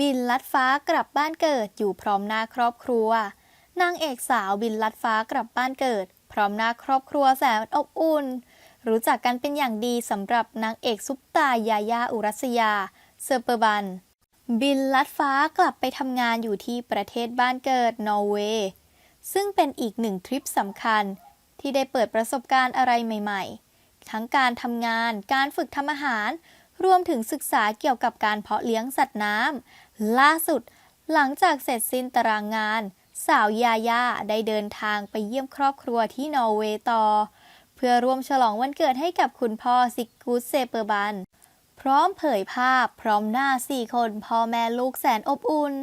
บินลัดฟ้ากลับบ้านเกิดอยู่พร้อมหน้าครอบครัวนางเอกสาวบินลัดฟ้ากลับบ้านเกิด พร้อมหน้าครอบครัวแสนอบอุ่น รู้จักกันเป็นอย่างดีสำหรับนางเอกซุปตายายาอุรัสยา เซอร์เปอร์บัน บินลัดฟ้ากลับไปทำงานอยู่ที่ประเทศบ้านเกิดนอร์เวย์ซึ่งเป็นอีกหนึ่งทริปสำคัญ ที่ได้เปิดประสบการณ์อะไรใหม่ ๆ ทั้งการทำงานการฝึกทำอาหาร รวมถึงศึกษาเกี่ยวกับการเพาะเลี้ยงสัตว์น้ำล่าสุด หลังจากเสร็จสิ้นตารางงาน สาวยาย่าได้เดินทางไปเยี่ยมครอบครัวที่นอร์เวย์ต่อ เพื่อร่วมฉลองวันเกิดให้กับคุณพ่อซิกกูดเซเปอร์บัน พร้อมเผยภาพพร้อมหน้าสี่คนพ่อแม่ลูกแสนอบอุ่น